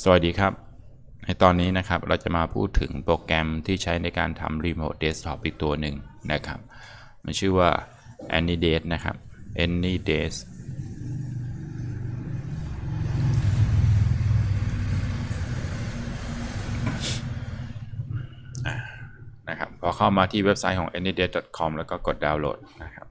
สวัสดีครับ ในตอนนี้นะครับเราจะมาพูดถึงโปรแกรมที่ใช้ในการทำ Remote Desktop อีกตัวหนึ่งนะครับ มันชื่อว่า AnyDate นะครับ AnyDate อ่านะครับพอเข้ามาที่เว็บไซต์ของ anydate.com แล้วก็กดดาวน์โหลดนะครับ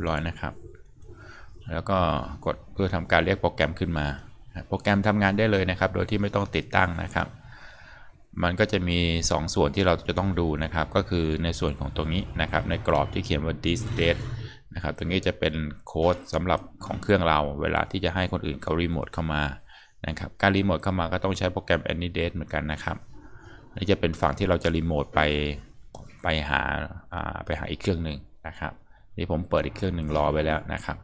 ยบร้อยนะครับ แล้วก็กดเพื่อทำการเรียกโปรแกรมขึ้นมา โปรแกรมทำงานได้เลยนะครับ โดยที่ไม่ต้องติดตั้งนะครับ มันก็จะมี2ส่วนที่เราจะต้องดูนะครับ ก็คือในส่วนของตรงนี้นะครับ ในกรอบที่เขียนว่า this date นะครับ ตรงนี้จะเป็นโค้ดสำหรับของเครื่องเรา เวลาที่จะให้คนอื่นเขารีโมทเข้ามานะครับ การรีโมทเข้ามาก็ต้องใช้โปรแกรม AnyDate เหมือนกันนะครับนี่จะเป็นฝั่งที่เราจะรีโมทไปไปหาไปหาอีกเครื่องหนึ่งนะครับ นี่ผมเปิดอีกเครื่องหนึ่งรอไว้แล้วนะครับ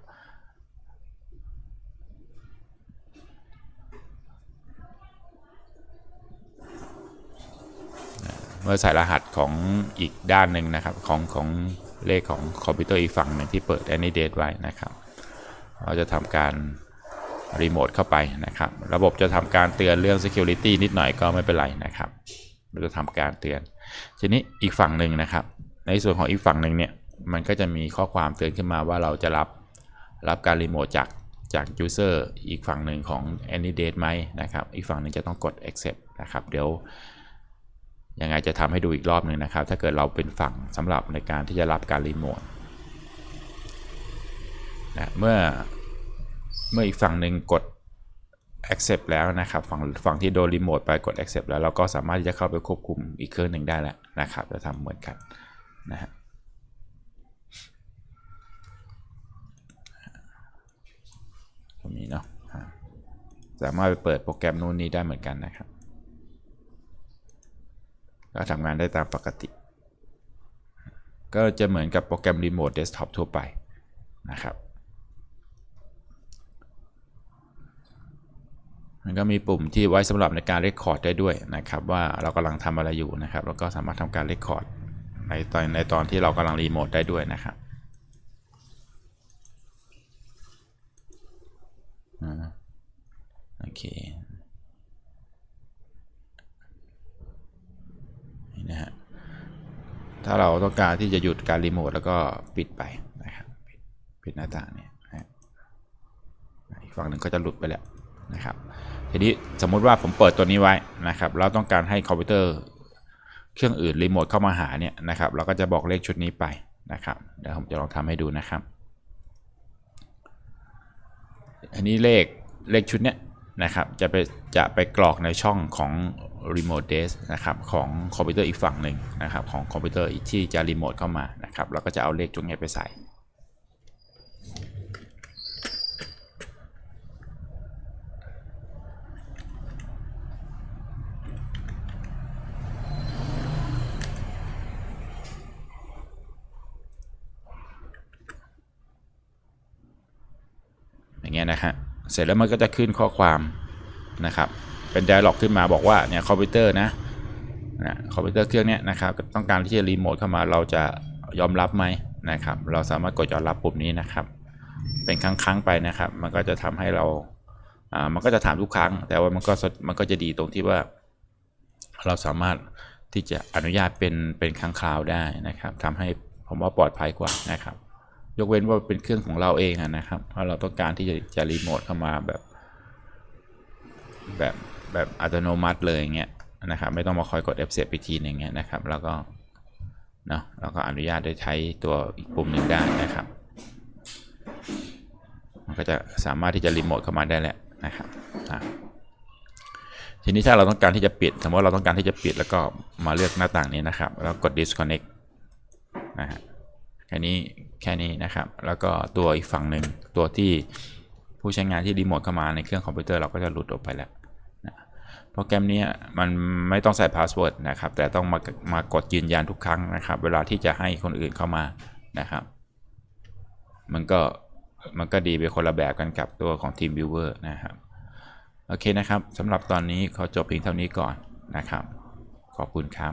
เมื่อใส่รหัสของอีกด้านหนึ่งนะครับของของเลขของคอมพิวเตอร์อีกฝั่งหนึ่งที่เปิด AnyDate ไว้นะครับ เราจะทำการรีโมทเข้าไปนะครับ ระบบจะทำการเตือนเรื่อง Security นิดหน่อยก็ไม่เป็นไรนะครับ เราจะทำการเตือน ทีนี้อีกฝั่งหนึ่งนะครับ ในส่วนของอีกฝั่งหนึ่งเนี่ย มันก็จะมีข้อความเตือนขึ้นมาว่าเราจะรับรับการรีโมทจากจาก user อีกฝั่งหนึ่งของ AnyDate ไหมนะครับ อีกฝั่งหนึ่งจะต้องกด accept นะครับ เดี๋ยวยังไงจะทำให้ดูอีกรอบหนึ่งนะครับ ถ้าเกิดเราเป็นฝั่งสำหรับในการที่จะรับการรีโมทนะเมื่อเมื่ออีกฝั่งหนึ่งกด accept แล้วนะครับ ฝั่งฝั่งที่โดนรีโมทไปกด accept แล้วเราก็สามารถที่จะเข้าไปควบคุมอีกเครื่องหนึ่งได้แล้วนะครับจะทำเหมือนกันนะฮะ รงนี้เนาะสามารถไปเปิดโปรแกรมนู่นนี่ได้เหมือนกันนะครับก็ทำงานได้ตามปกติ ก็จะเหมือนกับโปรแกรมรีโมทเดสก์ท็อปทั่วไปนะครับ มันก็มีปุ่มที่ไว้สำหรับในการเรคคอร์ดได้ด้วยนะครับ ว่าเรากำลังทำอะไรอยู่นะครับ แล้วก็สามารถทำการเรคคอร์ดในตอนในตอนที่เรากำลังรีโมทได้ด้วยนะครับ อ่า โอเคนี่นะฮะถ้าเราต้องการที่จะหยุดการรีโมทแล้วก็ปิดไปนะครับปิดปิดหน้าต่างเนี่ยอีกฝั่งหนึ่งก็จะหลุดไปแล้วนะครับทีนี้สมมุติว่าผมเปิดตัวนี้ไว้นะครับเราต้องการให้คอมพิวเตอร์เครื่องอื่นรีโมทเข้ามาหาเนี่ยนะครับเราก็จะบอกเลขชุดนี้ไปนะครับเดี๋ยวผมจะลองทำให้ดูนะครับ อันนี้เลขเลขชุดเนี้ยนะครับจะไปจะไปกรอกในช่องของ remote desk นะครับของคอมพิวเตอร์อีกฝั่งหนึ่งนะครับของคอมพิวเตอร์ที่จะรีโมทเข้ามานะครับแล้วก็จะเอาเลขตรงนี้ไปใส่ เงี้ยนะฮะเสร็จแล้วมันก็จะขึ้นข้อความนะครับเป็น dialog ขึ้นมาบอกว่าเนี่ยคอมพิวเตอร์นะนะคอมพิวเตอร์เครื่องนี้นะครับต้องการที่จะรีโมทเข้ามาเราจะยอมรับไหมนะครับเราสามารถกดยอมรับปุ่มนี้นะครับ เป็นครั้งๆไปนะครับ มันก็จะทำให้เราอ่ามันก็จะถามทุกครั้ง แต่ว่ามันก็มันก็จะดีตรงที่ว่า เราสามารถที่จะอนุญาตเป็นเป็นครั้งคราวได้นะครับทำให้ผมว่าปลอดภัยกว่านะครับ ยกเว้นว่าเป็นเครื่องของเราเองนะครับเพราะเราต้องการที่จะจะรีโมทเข้ามาแบบ แบบแบบอัตโนมัติเลยอย่างเงี้ยนะครับ ไม่ต้องมาคอยกด F7 อีกทีหนึงเงี้ยนะครับ แล้วก็เนาะเราก็อนุญาตได้ใช้ตัวอีกปุ่มหนึ่งได้นะครับ มันก็จะสามารถที่จะรีโมทเข้ามาได้แล้วนะครับทีนี้ถ้าเราต้องการที่จะปิด สมมติว่าเราต้องการที่จะปิดแล้วก็มาเลือกหน้าต่างนี้นะครับ แล้วกด disconnect นะฮะแค่นี้ แค่นี้นะครับ แล้วก็ตัวอีกฝั่งหนึ่งตัวที่ผู้ใช้งานที่รีโมทเข้ามาในเครื่องคอมพิวเตอร์เราก็จะหลุดออกไปแล้วนะโปรแกรมนี้มันไม่ต้องใส่พาสเวิร์ดนะครับ แต่ต้องมามากดยืนยันทุกครั้งนะครับ เวลาที่จะให้คนอื่นเข้ามานะครับ มันก็มันก็ดีไปคนละแบบกันกับตัวของ Team Viewer นะครับ โอเคนะครับสำหรับตอนนี้ขอจบเพียงเท่านี้ก่อนนะครับ ขอบคุณครับ